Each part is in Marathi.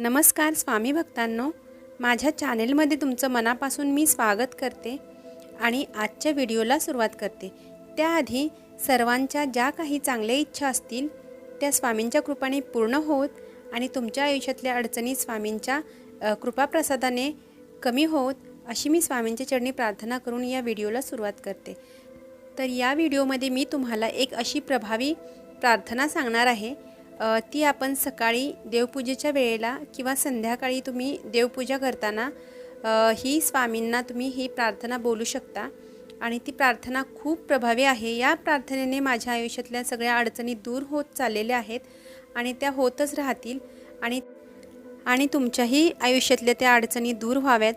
नमस्कार स्वामी भक्तांनो. माझ्या चॅनेलमध्ये तुमचं मनापासून मी स्वागत करते आणि आजच्या व्हिडिओला सुरुवात करते. त्याआधी सर्वांच्या ज्या काही चांगल्या इच्छा असतील त्या स्वामींच्या कृपाने पूर्ण होत आणि तुमच्या आयुष्यातल्या अडचणी स्वामींच्या कृपाप्रसादाने कमी होत अशी मी स्वामींच्या चरणी प्रार्थना करून या व्हिडिओला सुरुवात करते. तर या व्हिडिओमध्ये मी तुम्हाला एक अशी प्रभावी प्रार्थना सांगणार आहे ती आपण सकाळी देवपूजेच्या वेळेला किंवा संध्याकाळी तुम्ही देवपूजा करताना ही स्वामींना तुम्ही ही प्रार्थना बोलू शकता. आणि ती प्रार्थना खूप प्रभावी आहे. या प्रार्थनेने माझ्या आयुष्यातल्या सगळ्या अडचणी दूर होत चाललेल्या आहेत आणि त्या होतच राहतील. आणि आणि तुमच्याही आयुष्यातल्या त्या अडचणी दूर व्हाव्यात.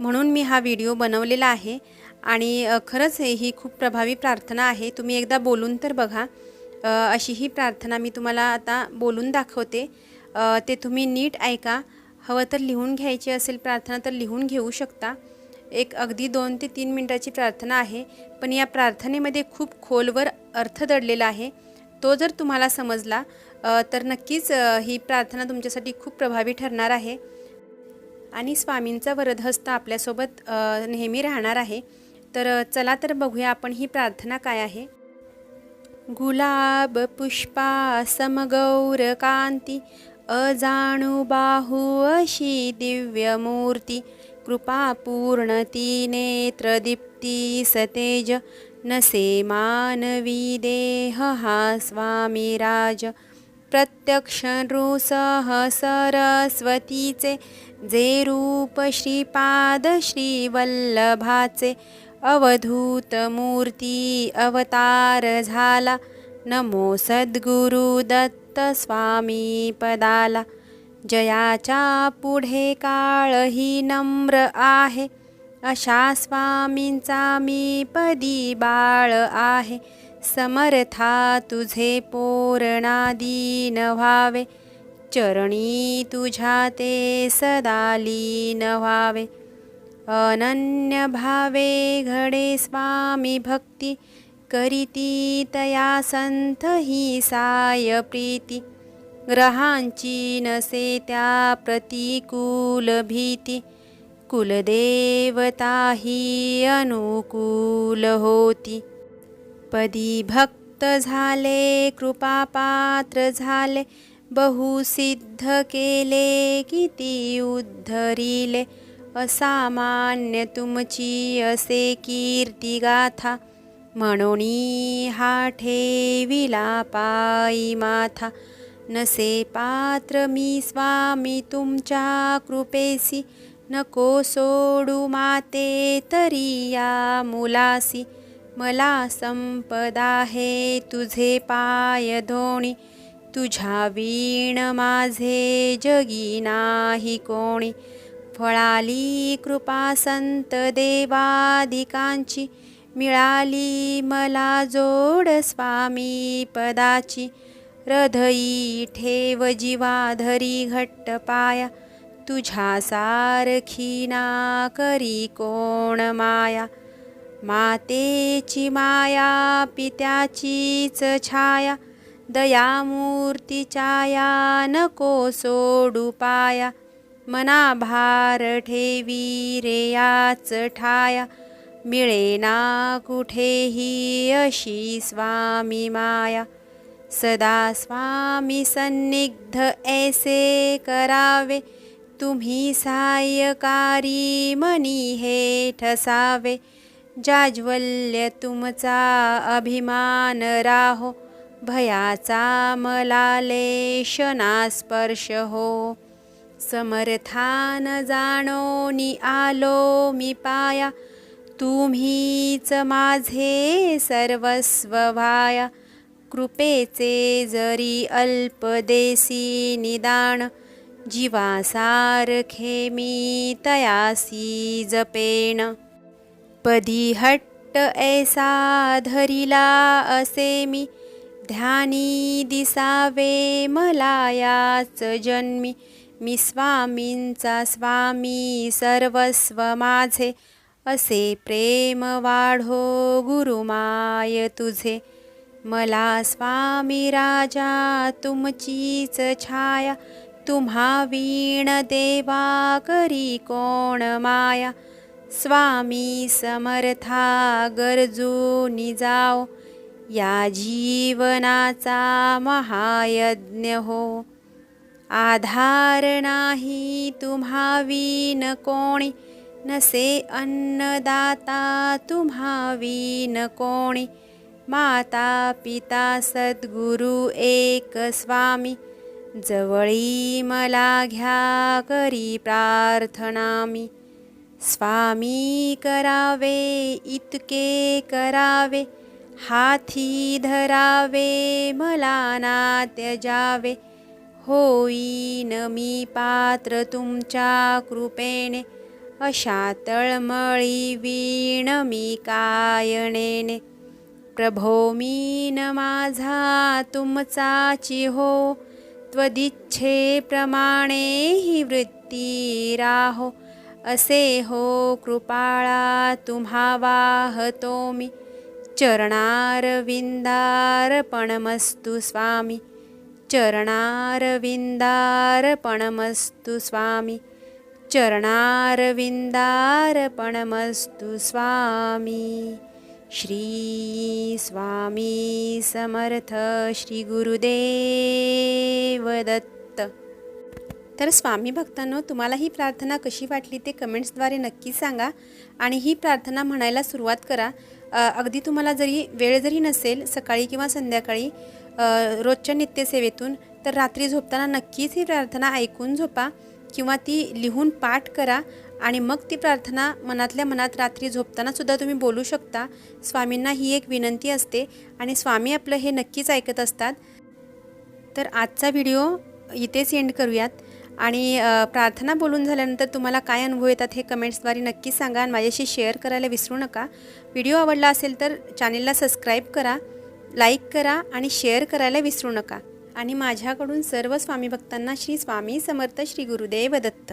म्हणून मी हा व्हिडिओ बनवलेला आहे. आणि खरंच हे ही खूप प्रभावी प्रार्थना आहे. तुम्ही एकदा बोलून तर बघा. अशी ही प्रार्थना मी तुम्हाला आता बोलून दाखवते. ते तुम्ही नीट ऐका. हवं तर लिहून घ्यायची असेल प्रार्थना तर लिहून घेऊ शकता. एक अगदी दोन ते तीन मिनटाची प्रार्थना आहे. पण या प्रार्थनेमध्ये खूप खोलवर अर्थ दडलेला आहे. तो जर तुम्हाला समजला तर नक्कीच ही प्रार्थना तुमच्यासाठी खूप प्रभावी ठरणार आहे. आणि स्वामींचा वरदहस्त आपल्यासोबत नेहमी राहणार आहे. तर चला तर बघूया आपण ही प्रार्थना काय आहे. गुलाब पुष्पा समगौरकांती अजाणू बाहू अशी दिव्यमूर्ती कृपापूर्णती नेत्रदीप्ती सतेज नसे मानवी देह हा स्वामी राज. प्रत्यक्ष नृसह सरस्वतीचे जे रूप श्रीपाद श्रीवल्लभाचे अवधूत मूर्ती अवतार झाला। नमो सद्गुरु दत्त स्वामी पदाला। जयाच्या पुढे काळही नम्र आहे। अशा स्वामींचा मी पदी बाळ आहे। समर्था तुझे पोरणादीन व्हावे। चरणी तुझ्या ते सदा लीन व्हावे। अनन्य भावे घडे स्वामी भक्ती करीती तया संत ही साय प्रीती। ग्रहांची नसे त्या प्रतिकूल भीती। कुलदेवता ही अनुकूल होती। पदी भक्त झाले कृपापात्र झाले बहुसिद्ध केले किती उद्धरिले। असामान्य तुमची असे कीर्ती गाथा म्हणून हा ठेविला पायी माथा. नसे पात्र मी स्वामी तुमच्या कृपेसी नको सोडू माते तरी या मुलासी मला संपदा हे तुझे पाय धोणी तुझ्या वीण माझे जगी नाही कोणी. फळाली कृपा संत देवादिकांची. मिळाली मला जोड स्वामी पदाची. हृदयी ठेव जीवाधरी घट्ट पाया. तुझ्या सारखी ना करी कोण माया. मातेची माया पित्याचीच छाया. दयामूर्तीच्या या नको सोडू पाया. मना भार ठेवी रे याच ठाया मिळेना कुठेही अशी स्वामी माया. सदा स्वामी सन्निग्ध ऐसे करावे तुम्ही सायकारी मनी हे ठसावे जाज्वल्य तुमचा अभिमान राहो भयाचा मला लेशना स्पर्श हो. समर्थान जाणोनी आलो मी पाया तुम्हीच माझे सर्वस्व वाया। कृपेचे जरी अल्पदेसी निदान। जीवासारखे मी तयासी जपेण। पदी हट्ट ऐसा धरिला असे मी ध्यानी दिसावे मलायाच जन्मी। मी स्वामींचा स्वामी सर्वस्व माझे. असे प्रेम वाढो गुरुमाय तुझे. मला स्वामी राजा तुमचीच छाया. तुम्हा वीण देवा करी कोण माया. स्वामी समर्था गरजूनी जाओ. या जीवनाचा महायज्ञ हो. आधार नाही तुम्हा वीन कोणी नसे अन्नदाता तुम्हा वीन कोणी। माता पिता सद्गुरु एक स्वामी जवळी मला घ्या करी प्रार्थना मी स्वामी करावे इतके करावे हाथी धरावे मला ना त्यजावे होईन मी पात्र तुमच्या कृपेने. अशा तळमळी वीण मी कायणेने प्रभो मीन माझा तुमचाची हो त्वदिच्छेप्रमाणे ही वृत्ती राहो. असे हो कृपाळा तुम्हा वाहतो मी. चरणारविंदार्पणमस्तु स्वामी. चरणारविंदार्पणमस्तु स्वामी। चरणारविंदार्पणमस्तु स्वामी। श्री स्वामी समर्थ श्री गुरुदेव दत्त तर स्वामी भक्तांनो तुम्हाला ही प्रार्थना कशी वाटली ते कमेंट्सद्वारे नक्की सांगा आणि ही प्रार्थना म्हणायला सुरुवात करा. अगदी तुम्हाला जरी वेळ जरी नसेल सकाळी किंवा संध्याकाळी रोजच्या नित्यसेवेतून तर रात्री झोपताना नक्कीच ही प्रार्थना ऐकून झोपा किंवा ती लिहून पाठ करा आणि मग ती प्रार्थना मनातल्या मनात रात्री झोपतानासुद्धा तुम्ही बोलू शकता. स्वामींना ही एक विनंती असते आणि स्वामी आपलं हे नक्कीच ऐकत असतात. तर आजचा व्हिडिओ इथेच एंड करूयात आणि प्रार्थना बोलून झाल्यानंतर तुम्हाला काय अनुभव येतात हे कमेंट्सद्वारे नक्कीच सांगा आणि माझ्याशी शेअर करायला विसरू नका. व्हिडिओ आवडला असेल तर चॅनेलला सबस्क्राईब करा. लाईक करा आणि शेअर करायला विसरू नका. आणि माझ्याकडून सर्व स्वामी भक्तांना श्री स्वामी समर्थ श्री गुरुदेव दत्त.